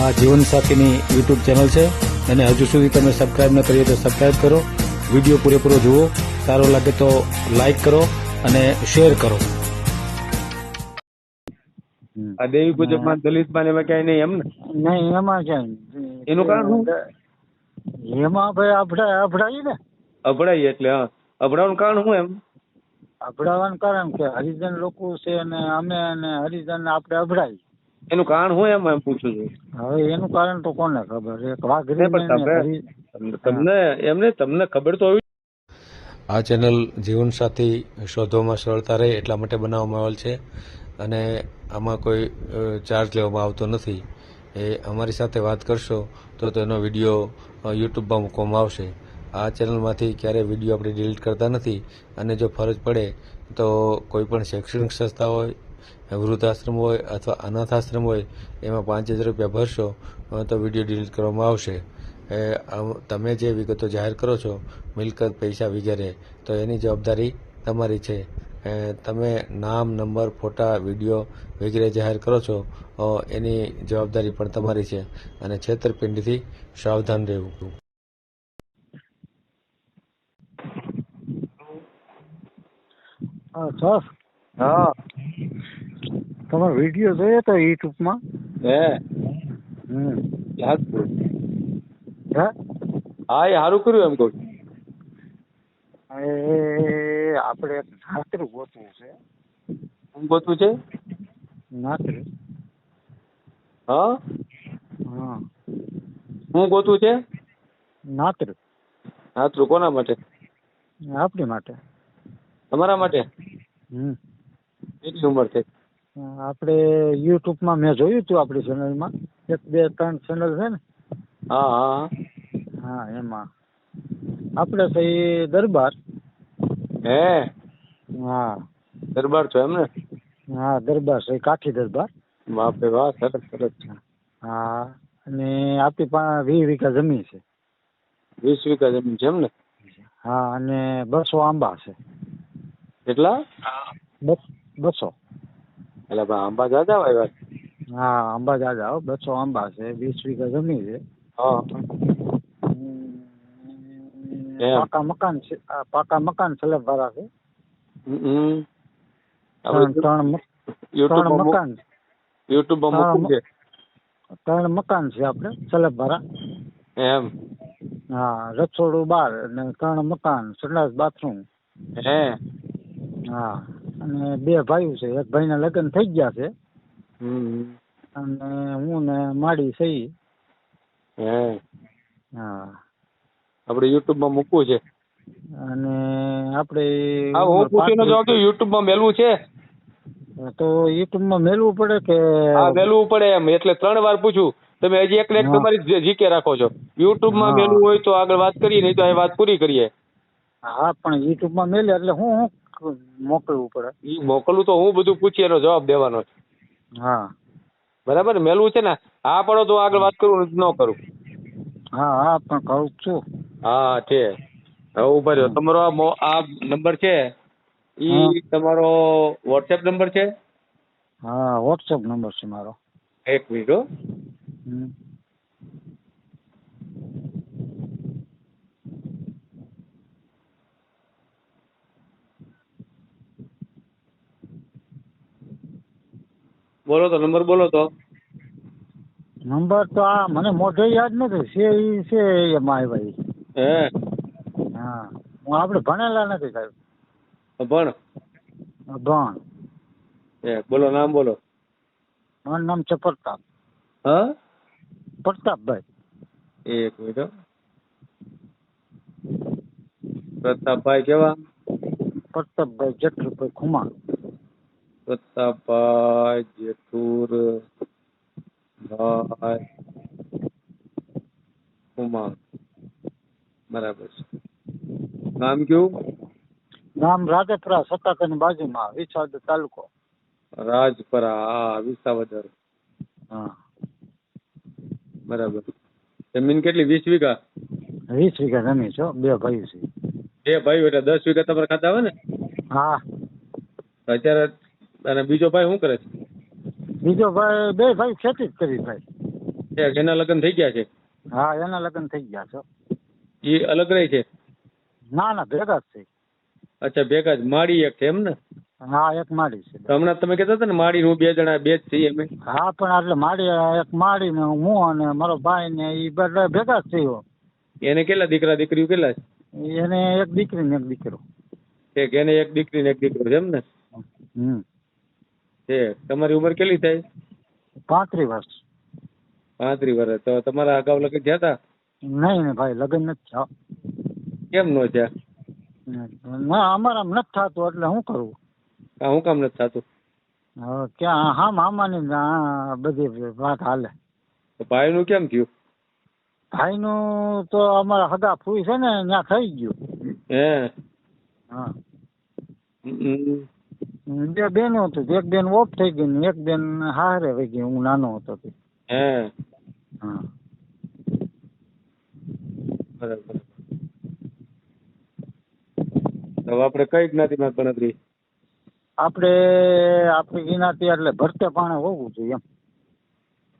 આ જીવનસાથીની YouTube channel છે. અને હજુ સુધી તમે સબસ્ક્રાઇબ ન કરીએ તો સબસ્ક્રાઈબ કરો. વીડિયો પૂરેપૂરો જુઓ. સારો લાગે તો લાઈક કરો અને શેર કરો. આ દેવી પૂજકમાં દલિતમાં એમાં ક્યાંય નહીં એમ ને? નહીં એમાં ક્યાં એનું કારણ શું? એમાં ભાઈ આપણે અભડાઈએ ને. અભડાઈ એટલે હા. અભડાવાનું કારણ શું એમ? અભડાવાનું કારણ કે હરિજન લોકો છે અને અમે અને હરિજન આપણે અભડાઈ એનું કારણ હું એમ એમ પૂછું છું? હવે એનું કારણ તો કોને ખબર? એક વાઘરી પણ તમને- એમને તમને ખબર તો આ ચેનલ જીવનસાથી શોધવામાં સરળતા રહે એટલા માટે બનાવવામાં આવેલ છે અને આમાં કોઈ ચાર્જ લેવામાં આવતો નથી. એ અમારી સાથે વાત કરશો તો તેનો વીડિયો યુટ્યુબમાં મૂકવામાં આવશે. આ ચેનલમાંથી ક્યારેય વીડિયો આપણે ડિલીટ કરતા નથી અને જો ફરજ પડે તો કોઈ પણ શૈક્ષણિક સંસ્થા હોય વૃદ્ધાશ્રમ હોય અથવા અનાથાશ્રમ હોય, એમાં પાંચ હજાર રૂપિયા ભરશો તો વીડિયો ડિલીટ કરવામાં આવશે. તમે જે વિગતો જાહેર કરો છો, મિલકત, પૈસા વગેરે, તો એની જવાબદારી તમારી છે. તમે નામ, નંબર, ફોટા, વીડિયો વગેરે જાહેર કરો છો એની જવાબદારી પણ તમારી છે અને છેતરપિંડીથી સાવધાન રહેવું. હા, સર. હા. તમે વીડિયો જોયો તો યુટ્યુબમાં હે. હમ. હે? હા એ સારું કર્યું એમ કહું એ આપણે નાતરું ગોતવું છે. શું ગોતવું છે? નાતરું? હા? હા. શું ગોતવું છે? નાતરું. નાતરું કોના માટે? આપણી માટે. તમારા માટે? હમ. કેટલી ઉંમર છે. આપણે યુટ્યુબમાં મેં જોયું હતું આપણી ચેનલમાં. એક બે ત્રણ ચેનલ છે ને? હા હા હા. એમાં. આપણે થઈ દરબાર. હે? હા. દરબાર છો એમ ને? હા દરબાર છે કાઠી દરબાર. બાપે વાહ સરસ સરસ હા અને આપણી પાસે વીસ વીઘા જમીન છે. વીસ વીઘા જમીન છે એમ ને? હા અને બસો આંબા છે. કેટલા? બસ બસો. એટલે ભાઈ આંબા જાજા વાવ્યા હા આંબા જાજા હો, બસો આંબા છે વીસ વીઘા જમીન છે. પાકા મકાન છે પાકા મકાન સ્લેબ છે. ત્રણ મકાન યુટ્યુબમાં ત્રણ મકાન છે આપણે સલેબ વાળા એમ. હા રસોડું બાર અને ત્રણ મકાન સંડાસ બાથરૂમ. હે? હા. અને બે ભાઈઓ છે એક ભાઈના લગ્ન થઈ ગયા છે. અને હું ને માડી સહી હે. હા. આપણે યુટ્યુબમાં મૂકવું છે. અને આપણે હા હું પૂછીને જવાબ દઉં યુટ્યુબમાં મેલવું છે? તો યુટ્યુબમાં મેલવું પડે કે હા મેલવું પડે એમ એટલે ત્રણ વાર પૂછું. તમે હજી એક એક તમારી જીકે રાખો છો. યુટ્યુબમાં. મેલવું હોય તો આગળ વાત કરીએ નહીં તો અહીં વાત પૂરી કરીએ. હા પણ યુટ્યુબમાં મેલે એટલે હું મોકલવું પડે. ઈ મોકલવું તો હું બધું પૂછી એનો જવાબ દેવાનો છે. હા. બરાબર? મેલવું છે ને હા પડો તો આગળ વાત કરું ન કરું. હા હા પણ કહું છું. હા છે. હવે ઊભા રહ્યો. તમારો આ આ નંબર છે? ઈ તમારો વોટ્સએપ નંબર છે? હા વોટ્સએપ નંબર છે મારો. એક મિનિટ હો. બોલો તો નંબર બોલો તો. નંબર તો આ મને મોઢે યાદ નથી છે ઈ છે એમાં આવ્યા. હે? હા હું આપણે ભણેલા નથી સાહેબ. ભણ. ભણ. એ બોલો નામ બોલો. મારું નામ છે પ્રતાપ. હા? પ્રતાપભાઈ એક મિનિટ પ્રતાપભાઈ કેવા? પ્રતાપભાઈ જેઠુભાઈ ખુમા પ્રતાપભાઈ જેઠુર ભાઈ કુમાર. બરાબર છે. નામ કયું? નામ રાધેપરા સત્તાકરની બાજુમાં વિછાદ તાલુકો. રાજપરા હા વિસાવદર. હા. બરાબર. જમીન કેટલી? વીસ વીઘા? વીસ વીઘા જમીન છો બે ભાઈ છે. બે ભાઈઓ એટલે દસ વીઘા તમારે ખાતા આવે ને? હા. અત્યારે અને બીજો ભાઈ શું કરે છે? બીજો ભાઈ બે ભાઈ ખેતી જ કરી ભાઈ. એના લગ્ન થઈ ગયા છે? હા એના લગ્ન થઈ ગયા છે. એ અલગ રહી છે? ના ના ભેગા જ છે. અચ્છા ભેગા જ. માડી એક છે એમ ને? હા એક માડી છે. હમણાં તમે કહેતા હતા ને માડી હું બે જણા બે જ છીએ અમે હા પણ એટલે માડી એક માડી ને હું અને મારો ભાઈ ને એ બધા ભેગા જ થયો. એને કેટલા દીકરા દીકરીઓ કેટલા છે? એને એક દીકરી ને એક દીકરો. એક એને એક દીકરી ને એક દીકરો છે એમ ને? હમ. છે. તમારી ઉંમર કેટલી થાય? પાંત્રીસ વર્ષ. પાંત્રીસ વર્ષ. તો તમારા અગાઉ લગ્ન થયા હતા નહીં નહીં ભાઈ લગ્ન નથી થયા. કેમ નો થયા? ના અમારા નથી થતું એટલે શું કરવું હા હું કામ નથી થતું? ક્યાં હા મામાની બધી વાત હાલે. તો ભાઈનું કેમ થયું? ભાઈનું તો અમારા હગા ફૂઈ છે ને ત્યાં થઈ ગયું. હે? હા. બે બેનો હતું એક બેન ઓફ થઈ ગઈ ને એક બેન હારે વહી ગઈ હું નાનો હતો તે. હે હા. બરાબર. હવે આપણે કઈ જ્ઞાતિમાં ગણતરી? આપણે આપણી જ્ઞાતિ એટલે ભરતે પાણે હોવું જોઈએ એમ.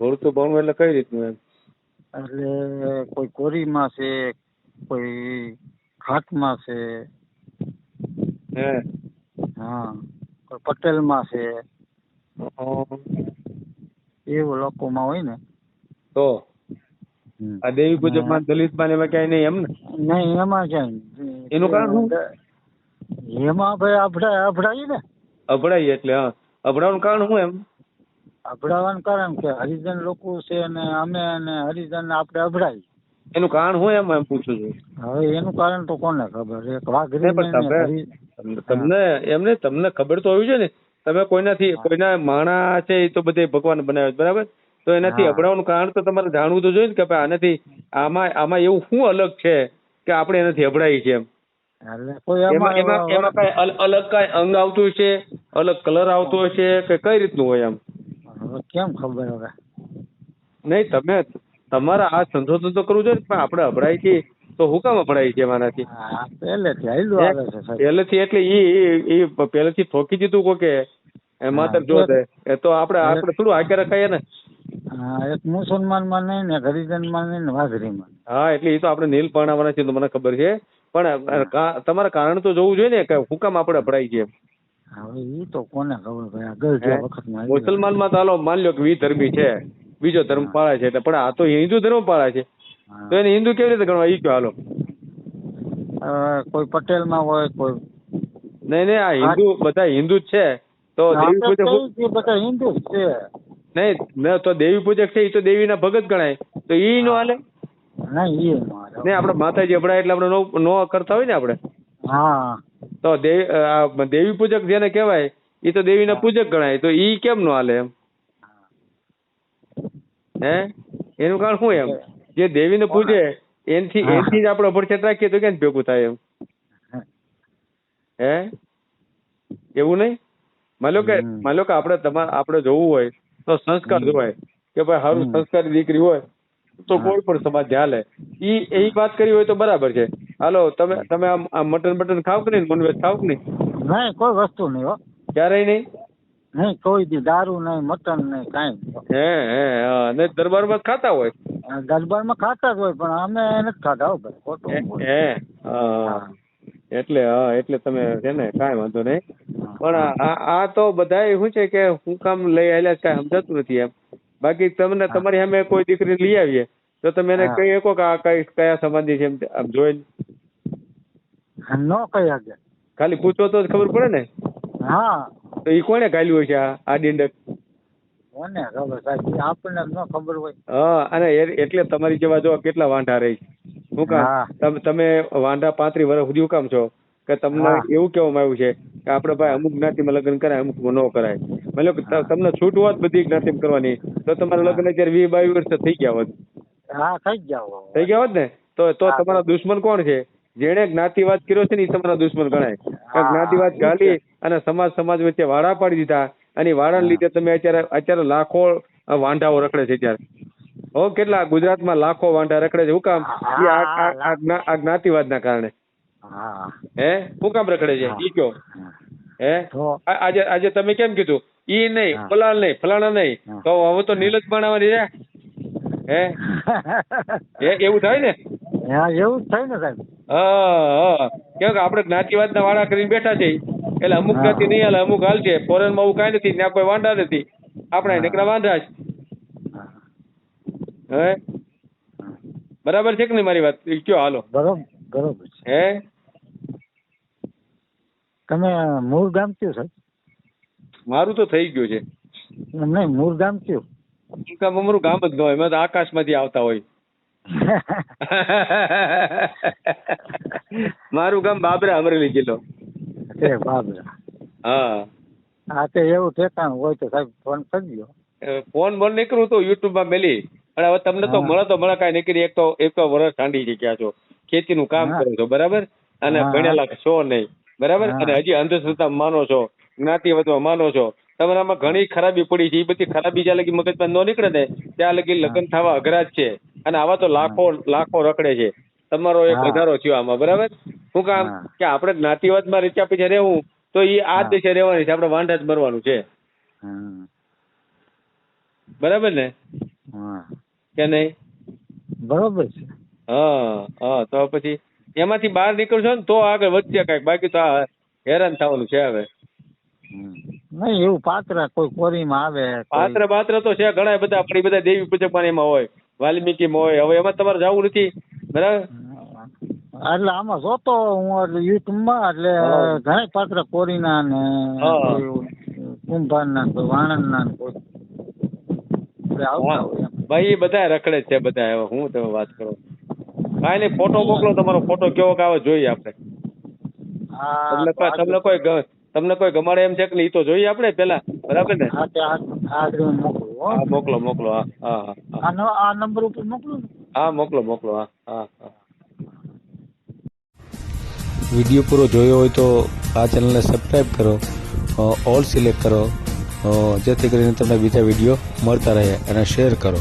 ભરતું ભણવું એટલે કઈ રીતનું એમ? એટલે કોઈ કોરીમાં છે કોઈ ઘાટમાં છે. હે. હા. પટેલમાં છે. એવું એવું લોકોમાં હોય ને. તો? આ દેવી પૂજકમાં દલિતમાં ને એમાં ક્યાંય નહીં એમ ને? નહીં એમાં ક્યાંય એનું કારણ શું? એમાં ભાઈ અભડાય અભડાઈ ને. અભડાઈ એટલે હા. અભડાવાનું કારણ શું એમ? અભડાવાનું કારણ કે હરિજન લોકો છે અને અમે અને હરિજન આપણે અભડાઈ એનું કારણ હું એમ એમ પૂછું છું? હવે એનું કારણ તો કોને ખબર? એક વાઘરી તમને- એમને તમને ખબર તો હોવી જોઈએ ને. તમે કોઈનાથી કોઈના માણા છે એ તો બધે ભગવાન બનાવે બરાબર? તો એનાથી અભડાવવાનું અભડાવાનું કારણ તો તમારે જાણવું તો જોઈએ ને કે ભાઈ આનાથી આમાં આમાં એવું શું અલગ છે કે આપણે એનાથી અભડાઈ છે એમ? અલગ કઈ અંગ આવતું છે અલગ કલર આવતો હશે? કે કઈ રીતનું હોય એમ? કેમ ખબર હવે? નહીં તમે તમારે આ સંશોધન તો કરવું જોઈએ ને પણ આપણે અભડાઈ છીએ તો હું કામ અભડાઈ છે એમાંથી પહેલેથી હાલ્યું આવે છે સાહેબ. પહેલેથી એટલે એ ઈ પહેલેથી ઠોકી દીધું કોકે એ માતર જો તો- એ તો આપણે આપણે થોડું હાકે રખાય ને. હા એક મુસલમાનમાં નહીં ને હરિજનમાં નહીં ને વાઘરી માં હા એટલે એ તો આપણે નીલ પરણાવવાના છે તો મને ખબર છે. પણ કા- તમારે કારણ તો જોવું જોઈએ ને કે હું કામ આપણે અભડાઈ છે હવે એ તો કોને ખબર ભાઈ આ ગરજા વખતમાં મુસલમાનમાં તો હાલો માન લ્યો કે વિધર્મી છે. બીજો ધર્મ પાળે છે એટલે પણ આ તો હિન્દુ ધર્મ પાળે છે. તો એને હિન્દુ કેવી રીતે ગણવા ઈ કયો હાલો. કોઈ પટેલમાં હોય કોઈ નહીં નહીં આ હિન્દુ બધા હિન્દુ જ છે. તો દેવી પૂજક બધા હિન્દુ જ છે? નહીં ન તો દેવી પૂજક છે એ તો દેવીના ભગત ગણાય. તો ઈ નો હાલે? નહીં આપડે આપણે માતાજી અભડાય એટલે આપણે નો કરતા હોય ને આપણે? હા. તો દેવી દેવી પૂજક જેને કહેવાય એ તો દેવીના પૂજક ગણાય. તો ઈ કેમ નો હાલે એમ? હે? એનું કારણ શું એમ? જે દેવીને પૂજે એનથી હા. એનથી જ આપણે અભડછેટ રાખીએ તો ક્યાં ભેગું થાય એમ? હે. એવું નહીં? માન લો કે હમ. માન લો કે આપણે તમારે આપણે જોવું હોય તો સંસ્કાર જોવાય કે ભાઈ સારું હમ. સંસ્કારી દીકરી હોય તો હા. કોઈ પણ સમાજ હાલે. ઈ એ વાત કરી હોય તો બરાબર છે. હાલો તમે તમે આમ આમ મટન બટન ખાવ કે નહીં? નોનવેજ ખાવ કે નહીં? નહીં કોઈ વસ્તુ નહીં હો. ક્યારેય નહીં? નહીં કોઈ દી દારૂ નહીં મટન નહીં કાંઈ હે હે હા ને દરબારમાં ખાતા હોય? દરબારમાં ખાતા જ હોય પણ અમે નથી ખાતા હો ભાઈ ખોટું હે હા એટલે હા એટલે તમે છે ને કાંઈ વાંધો નહીં. પણ આ- તો બધાય શું છે કે હું કામ લઈ આવ્યા કાંઈ સમજાતું નથી એમ. બાકી તમને તમારી સામે કોઈ દીકરી લઈ આવીએ તો તમે એને કહી શકો કે આ કઈ કયા સંબંધી છે એમ આમ જોઈને. ન કહી શકે. ખાલી પૂછો તો જ ખબર પડે ને? હા તો એ કોને ઘાલ્યું છે આ દિંડક? કોને? ખબર સાહેબ આપણને ન ખબર હોય. હા અને એટલે તમારી જેવા જો કેટલા વાંઢા રહી હું કામ તમે તમે વાંઢા પાંત્રી વર્ષ સુધી કામ છો? કે તમને એવું કહેવામાં આવ્યું છે કે આપણે ભાઈ અમુક જ્ઞાતિમાં લગ્ન કરાય અમુક ન કરાય. મતલબ તમને છૂટ હોત બધી જ્ઞાતિમાં કરવાની તો તમારા લગ્ન અત્યારે વીસ બાવીસ વર્ષ થઈ ગયા હોત. હા થઈ ગયા થઈ ગયા હોત ને? તો તો તમારા દુશ્મન કોણ છે? જેણે જ્ઞાતિવાદ કર્યો છે ને એ તમારા દુશ્મન ગણાય. જ્ઞાતિવાદ ગાલી અને સમાજ સમાજ વચ્ચે વાડા પાડી દીધા. અને ઈ વાડાને લીધે તમે અત્યારે અત્યારે લાખો વાંઢાઓ રખડે છે અત્યારે. હો કેટલા ગુજરાતમાં લાખો વાંઢા રખડે છે. હું કામ? ઈ આ- જ્ઞાતિવાદના કારણે. હે. હું? કામ રખડે છે? ઈ કયો? હે? આજે આજે તમે કેમ કીધું? ઈ નહીં ફલાણ નહીં ફલાણા નહીં. તો હવે તો નીલજ બનાવવાની છે હે? એવું થાય ને? હા એવું થાય ને સાહેબ. હા હા. કેમ કે આપણે જ્ઞાતિવાદના વાળા કરીને બેઠા છે એટલે અમુક. જ્ઞાતિ નહીં હાલે અમુક હાલ છે. ફોરેનમાં આવું કાંઈ નથી ત્યાં કોઈ વાંધા નથી. આપણે નીકળ્યા વાંધા છે હે. બરાબર છે કે નહીં મારી વાત? કયો હાલો? બરોબર બરોબર છે. હે? તમે મૂળ ગામ કયું સાહેબ? મારું તો થઈ ગયું છે. નહીં મૂળ ગામ કયું? કામ અમારું ગામ જ ન હોય. એમાં તો આકાશમાંથી આવતા હોય. મારું ગામ બાબરા અમરેલી જિલ્લો. તે બાબરા. હા. હા તે એવું ઠેકાણું હોય તો સાહેબ ફોન કરજો. ફોન બોન નીકળું તો યુટ્યુબમાં મેલી. અને હવે તમને તો. મળે તો મળે કાંઈ નીકળી એક તો એક તો વરસ ઠાંડી જગ્યા છો. ખેતીનું કામ કરો છો બરાબર? અને. ભણેલા છો નહીં બરાબર? અને હજી અંધશ્રદ્ધા માનો છો જ્ઞાતિવાદમાં માનો છો. તમારામાં ઘણી ખરાબી પડી છે. એ બધી ખરાબી જ્યાં લગી મગજમાં ન નીકળે ને ત્યાં લગી લગ્ન થવા અઘરા જ છે. અને આવા તો લાખો લાખો રખડે છે. તમારો એક હા. વધારો થયો આમાં બરાબર? શું કામ કે આપણે જ્ઞાતિવાદમાં રીત્યા પછી રહેવું તો એ આ હા. દેશે રહેવાની છે. આપણે વાંઢા જ મરવાનું છે. બરાબર ને? હા. કે નહીં? બરોબર છે. હા હા તો પછી એમાંથી બહાર નીકળશો ને તો આગળ વધશે કંઈક. બાકી તો હેરાન થવાનું છે હવે. નહીં એવું પાત્ર કોઈ કોરીમાં આવે પાત્ર પાત્ર તો છે ઘણા બધા આપણી બધા દેવી પૂજકમાં પણ એમાં હોય. વાલ્મીકીમાં હોય. હવે એમાં તમારે જવું નથી. બરાબર? એટલે આમાં જોતો હું એટલે યુટ્યુબમાં એટલે. ઘણા પાત્ર કોરીના ને કુંભારના ને કોઈ વાણંદના કોઈ. ભાઈ બધા રખડે છે બધા. હવે હું તમે વાત કરો? કાંઈ નહીં ફોટો મોકલો તમારો ફોટો કેવો આવે જોઈએ આપણે. તમને કોઈ તમને કોઈ ગમાડે એમ છે કે નહીં ઈ તો જોઈએ આપણે પેલા બરાબર ને? હા મોકલું મોકલો મોકલો હા હા આ નંબર ઉપર મોકલો હા મોકલો મોકલો હા હા હા. વીડિયો પૂરો જોયો હોય તો આ ચેનલને સબસ્ક્રાઈબ કરો ઓલ સિલેક્ટ કરો જેથી કરીને તમને બીજા વીડિયો મળતા રહે અને શેર કરો.